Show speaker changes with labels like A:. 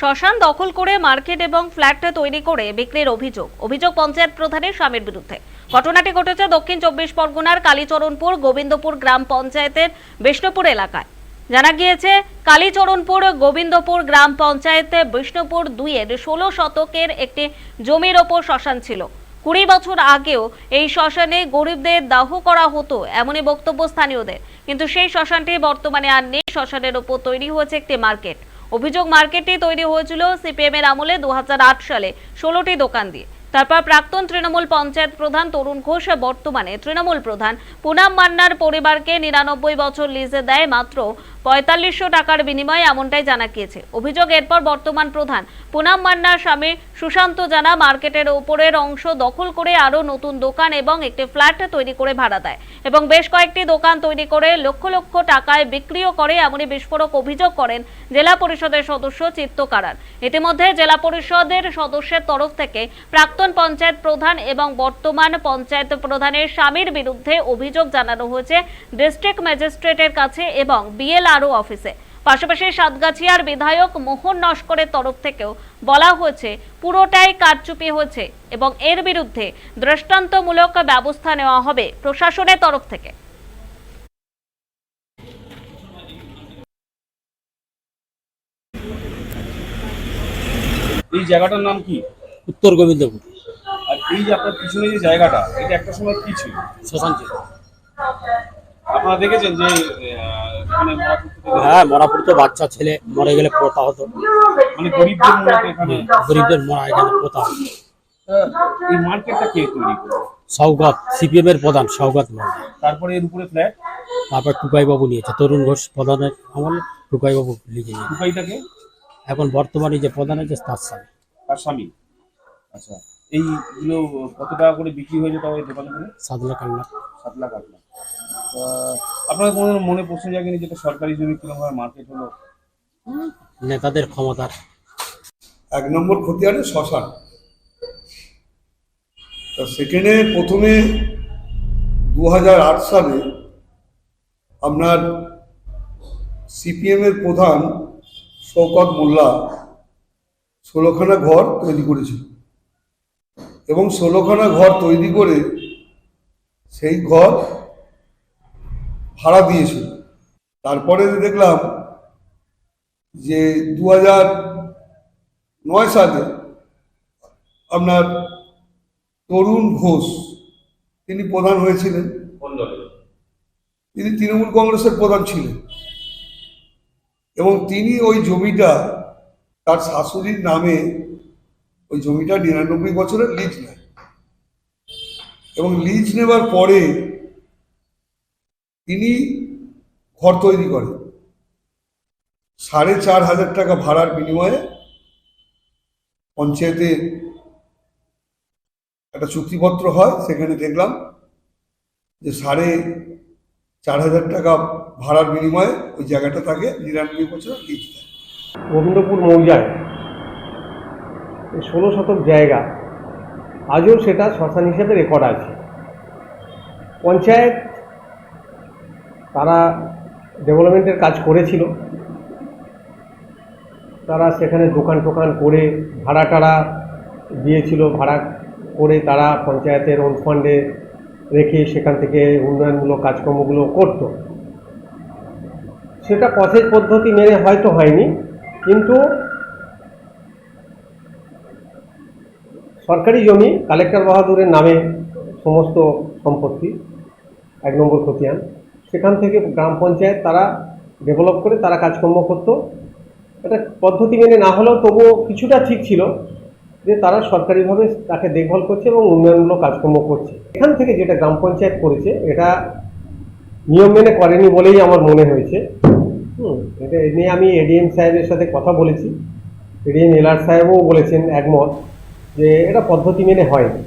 A: শ্মশান দখল করে মার্কেট এবং ফ্ল্যাট তৈরি করে বিক্রির অভিযোগ। অভিযোগ পঞ্চায়েত প্রধানের স্বামীর বিরুদ্ধে। ঘটনাটি ঘটেছে দক্ষিণ চব্বিশ পরগনার কালীচরণপুর গোবিন্দপুর গ্রাম পঞ্চায়েতের বিষ্ণুপুর এলাকায়। জানা গিয়েছে, কালীচরণপুর গোবিন্দপুর গ্রাম পঞ্চায়েতে বিষ্ণুপুর দুইয়ের ষোলো শতকের একটি জমির ওপর শ্মশান ছিল। কুড়ি বছর আগেও এই শ্মশানে গরিবদের দাহ করা হতো এমনই বক্তব্য স্থানীয়দের। কিন্তু সেই শ্মশানটি বর্তমানে আর নেই। শ্মশানের ওপর তৈরি হয়েছে একটি মার্কেট। অভিযোগ মার্কেটটি তৈরি হয়েছিল সিপিএম এর আমলে দু হাজার আট সালে ষোলোটি দোকান দিয়ে। তারপর প্রাক্তন তৃণমূল পঞ্চায়েত প্রধান তরুণ ঘোষ বর্তমানে তৃণমূল প্রধান পুনাম মান্নার পরিবারকে নিরানব্বই বছর লিজে দেয় মাত্র পঁয়তাল্লিশশো টাকার বিনিময়ে এমনটাই জানা গিয়েছে। অভিযোগ এরপর বর্তমান প্রধান। পুনাম মান্নার স্বামী সুশান্ত জানা মার্কেটের উপরের অংশ দখল করে আরও নতুন দোকান এবং একটি ফ্ল্যাট তৈরি করে ভাড়া দেয় এবং বেশ কয়েকটি দোকান তৈরি করে লক্ষ লক্ষ টাকায় বিক্রিও করে এমনই বিস্ফোরক অভিযোগ করেন জেলা পরিষদের সদস্য চিত্তকারার ইতিমধ্যে জেলা পরিষদের সদস্যের তরফ থেকে প্রাক্তন পঞ্চায়েত প্রধান এবং বর্তমান পঞ্চায়েত প্রধানের স্বামীর বিরুদ্ধে অভিযোগ জানানো হয়েছে ডিস্ট্রিক্ট ম্যাজিস্ট্রেটের কাছে এবং বিএলআরও অফিসে। পাশাপাশি সাতগাছিয়ার বিধায়ক মোহন নস্করের তরফ থেকেও বলা হয়েছে পুরোটাই কারচুপি হয়েছে এবং এর বিরুদ্ধে দৃষ্টান্তমূলক ব্যবস্থা নেওয়া হবে প্রশাসনের তরফ থেকে।
B: এই জায়গাটার নাম কি?
C: উত্তর গোবিন্দপুর।
B: আর এই যে আপনার পিছনে যে জায়গাটা এটা একটা সময় কি ছিল?
C: শ্মশান ছিল।
B: আপনারা দেখেছেন যে মরাপুর
C: হ্যাঁ মরাপুর তো বাচ্চা ছেলে মরে গেলে পোতা হতো।
B: মানে গরিবদের মূলত এখানে
C: গরিবদের মরা এখানে পোতা হতো।
B: এই মার্কেটটা কে তৈরি
C: সৌগত সিপিএম এর প্রধান সৌগত
B: তারপরে এর উপরে ফ্ল্যাট
C: তারপর টুকাই বাবু নিয়েছে তরুণ ঘোষ প্রধানের আমলে টুকাই বাবু লিখে নিয়েছে।
B: উপায়টাকে
C: এখন বর্তমানে যে প্রধান আছে তার সাথে
B: তার স্বামী? আচ্ছা এইগুলো কত টাকা করে বিক্রি হয়ে ওই দোকানে? করে
C: সাত লাখ আট লাখ।
B: সাত লাখ আট লাখ। আহ, আপনার কোনো মনে প্রশ্ন জাগেনি যেটা সরকারি জমি কীরকম মার্কেট হলো?
C: নেতাদের ক্ষমতার।
D: এক নম্বর খতিয়ানে শ্মশান। তা সেখানে প্রথমে দু হাজার আট সালে আপনার সিপিএম এর প্রধান শৌকত মোল্লা ষোলোখানা ঘর তৈরি করেছিল। এবং ষোলোখানা ঘর তৈরি করে সেই ঘর ভাড়া দিয়েছিল। তারপরে দেখলাম যে দু হাজার নয় সালে আপনার তরুণ ঘোষ তিনি প্রধান হয়েছিলেন। তিনি তৃণমূল কংগ্রেসের প্রধান ছিলেন। এবং তিনি ওই জমিটা তার শাশুড়ির নামে ওই জমিটা নিরানব্বই বছরের লিজ নেয়। এবং লিজ নেবার পরে তিনি ঘর তৈরি করেন। সাড়ে চার হাজার টাকা ভাড়ার বিনিময়ে পঞ্চায়েতে একটা চুক্তিপত্র হয়, সেখানে দেখলাম যে সাড়ে চার হাজার টাকা ভাড়ার বিনিময়ে ওই জায়গাটা তাকে নিরানব্বই বছর লিজ দেয়।
E: গোবিন্দপুর মৌজায় ষোলো শতক জায়গা, আজও সেটা শ্মশান হিসেবে রেকর্ড আছে। পঞ্চায়েত তারা ডেভেলপমেন্টের কাজ করেছিল। তারা সেখানে দোকান টোকান করে ভাড়া টাড়া দিয়েছিল, ভাড়া করে তারা পঞ্চায়েতের ওন ফান্ডে রেখে সেখান থেকে উন্নয়নমূলক কাজকর্মগুলো করতো। সেটা পথের পদ্ধতি মেনে হয়তো হয়নি, কিন্তু সরকারি জমি কালেক্টর বাহাদুরের নামে সমস্ত সম্পত্তি, এক নম্বর খতিয়ান। সেখান থেকে গ্রাম পঞ্চায়েত তারা ডেভেলপ করে তারা কাজকর্ম করতো। এটা পদ্ধতি মেনে না হলেও তবুও কিছুটা ঠিক ছিল যে তারা সরকারিভাবে তাকে দেখভাল করছে এবং উন্নয়নমূলক কাজকর্ম করছে। এখান থেকে যেটা গ্রাম পঞ্চায়েত করেছে, এটা নিয়ম মেনে করেনি বলেই আমার মনে হয়েছে। হুম, এটা এ নিয়ে আমি এডিএম সাহেবের সাথে কথা বলেছি। এডিএম এলআর সাহেবও বলেছেন একমত যে এটা পদ্ধতি মেনে হয়নি।